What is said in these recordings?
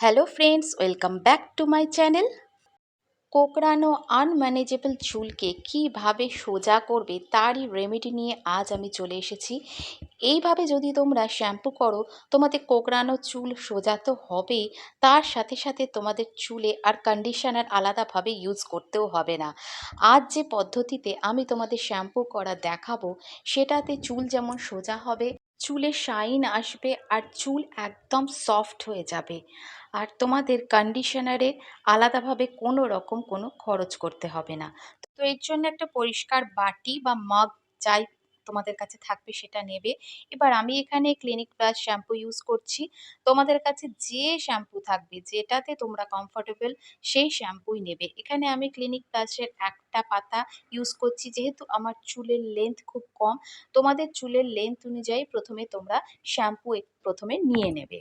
Hello friends welcome back to my channel কোকড়ানো unmanageable চুলকে কীভাবে সোজা করবে তারই রেমেডি নিয়ে আজ আমি চলে এসেছি। এইভাবে যদি তোমরা শ্যাম্পু করো, তোমাদের কোকড়ানো চুল সোজা তো হবেই, তার সাথে সাথে তোমাদের চুলে আর কন্ডিশনার আলাদাভাবে ইউজ করতেও হবে না। আজ যে পদ্ধতিতে আমি তোমাদের শ্যাম্পু করা দেখাবো, সেটাতে চুল যেমন সোজা হবে চুলে শাইন আসবে আর চুল একদম সফট হয়ে যাবে। আর তোমাদের কন্ডিশনারে আলাদাভাবে কোনো রকম কোনো খরচ করতে হবে না। তো এর জন্য একটা পরিষ্কার বাটি বা মাগ যাই তোমাদের কাছে থাকবে সেটা নেবে। এবার আমি এখানে ক্লিনিক প্লাস শ্যাম্পু ইউজ করছি। তোমাদের কাছে যে শ্যাম্পু থাকবে, যেটাতে তোমরা কমফোর্টেবল সেই শ্যাম্পুই নেবে। এখানে আমি ক্লিনিক প্লাসের একটা পাতা ইউজ করছি, যেহেতু আমার চুলের লেন্থ খুব কম। তোমাদের চুলের লেন্থ অনুযায়ী প্রথমে তোমরা শ্যাম্পু প্রথমে নিয়ে নেবে।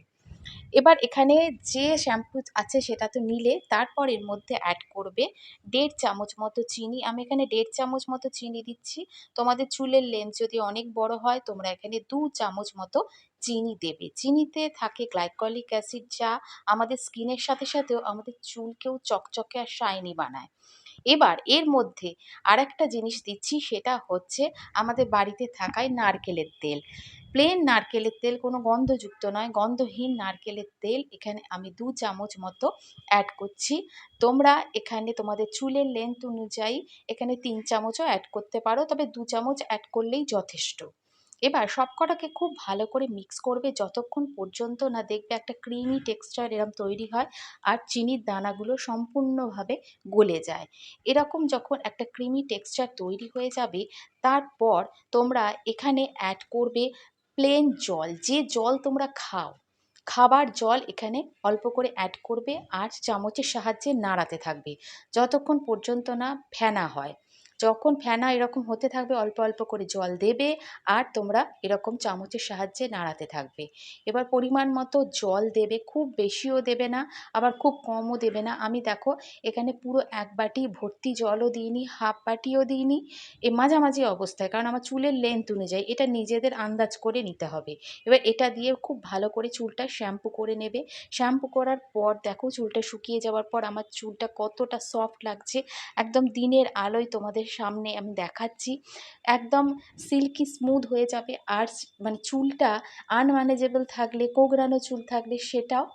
এবার এখানে যে শ্যাম্পু আছে সেটা তো নিলে তারপর এর মধ্যে অ্যাড করবে দেড় চামচ মতো চিনি। আমি এখানে দেড় চামচ মতো চিনি দিচ্ছি। তোমাদের চুলের লেন্থ যদি অনেক বড় হয়, তোমরা এখানে দু চামচ মতো চিনি দেবে। চিনিতে থাকে গ্লাইকলিক অ্যাসিড যা আমাদের স্কিনের সাথে সাথেও আমাদের চুলকেও চকচকে আর শাইনি বানায়। এবার এর মধ্যে আর একটা জিনিস দিচ্ছি, সেটা হচ্ছে আমাদের বাড়িতে থাকায় নারকেলের তেল। প্লেন নারকেলের তেল, কোনো গন্ধযুক্ত নয়, গন্ধহীন নারকেলের তেল এখানে আমি দু চামচ মতো অ্যাড করছি। তোমরা এখানে তোমাদের চুলের লেন্থ অনুযায়ী এখানে তিন চামচও অ্যাড করতে পারো, তবে দু চামচ অ্যাড করলেই যথেষ্ট। এবার সবকটাকে খুব ভালো করে মিক্স করবে যতক্ষণ পর্যন্ত না দেখবে একটা ক্রিমি টেক্সচার এরম তৈরি হয় আর চিনির দানাগুলো সম্পূর্ণভাবে গলে যায়। এরকম যখন একটা ক্রিমি টেক্সচার তৈরি হয়ে যাবে, তারপর তোমরা এখানে অ্যাড করবে প্লেন জল। যে জল তোমরা খাও, খাবার জল এখানে অল্প করে অ্যাড করবে আর চামচের সাহায্যে নাড়াতে থাকবে, যতক্ষণ পর্যন্ত না ফেনা হয়। যখন ফেনা এরকম হতে থাকবে, অল্প অল্প করে জল দেবে আর তোমরা এরকম চামচের সাহায্যে নাড়াতে থাকবে। এবার পরিমাণ মতো জল দেবে, খুব বেশিও দেবে না, আবার খুব কমও দেবে না। আমি দেখো, এখানে পুরো এক বাটি ভর্তি জলও দিইনি, হাফ বাটিও দিইনি, এ মাঝামাঝি অবস্থায়, কারণ আমার চুলের লেন্থ অনুযায়ী এটা নিজেদের আন্দাজ করে নিতে হবে। এবার এটা দিয়ে খুব ভালো করে চুলটা শ্যাম্পু করে নেবে। শ্যাম্পু করার পর দেখো, চুলটা শুকিয়ে যাওয়ার পর আমার চুলটা কতটা সফট লাগছে। একদম দিনের আলোয় তোমাদের সামনে আমি দেখাচ্ছি। একদম সিল্কি স্মুথ হয়ে যাবে। আর মানে চুলটা আনম্যানেজেবল থাকলে কোগড়ানো চুল থাকলে সেটাও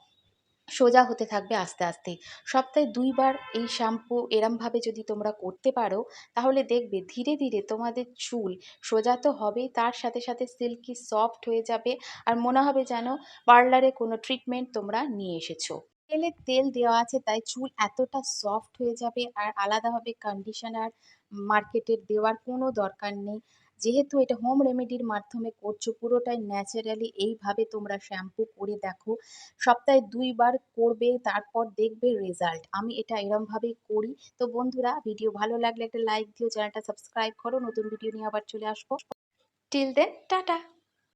সোজা হতে থাকবে আস্তে আস্তে। সপ্তাহে দুইবার এই শ্যাম্পু এরমভাবে যদি তোমরা করতে পারো, তাহলে দেখবে ধীরে ধীরে তোমাদের চুল সোজা তো হবেই, তার সাথে সাথে সিল্কি সফট হয়ে যাবে। আর মনে হবে যেন পার্লারে কোনো ট্রিটমেন্ট তোমরা নিয়ে এসেছ। তেলের তেল দেওয়া আছে, তাই চুল এতটা সফট হয়ে যাবে আর আলাদাভাবে কন্ডিশনার মার্কেটের দেওয়ার কোনো দরকার নেই। যেহেতু এটা হোম রেমেডির মাধ্যমে করছ, পুরোটাই ন্যাচারালি এইভাবে তোমরা শ্যাম্পু করে দেখো। সপ্তাহে দুইবার করবে, তারপর দেখবে রেজাল্ট আমি এটা এরমভাবেই করি। তো বন্ধুরা ভিডিও ভালো লাগলে একটা লাইক দিও, চ্যানেলটা সাবস্ক্রাইব করো, নতুন ভিডিও নিয়ে আবার চলে আসব। Till then tata!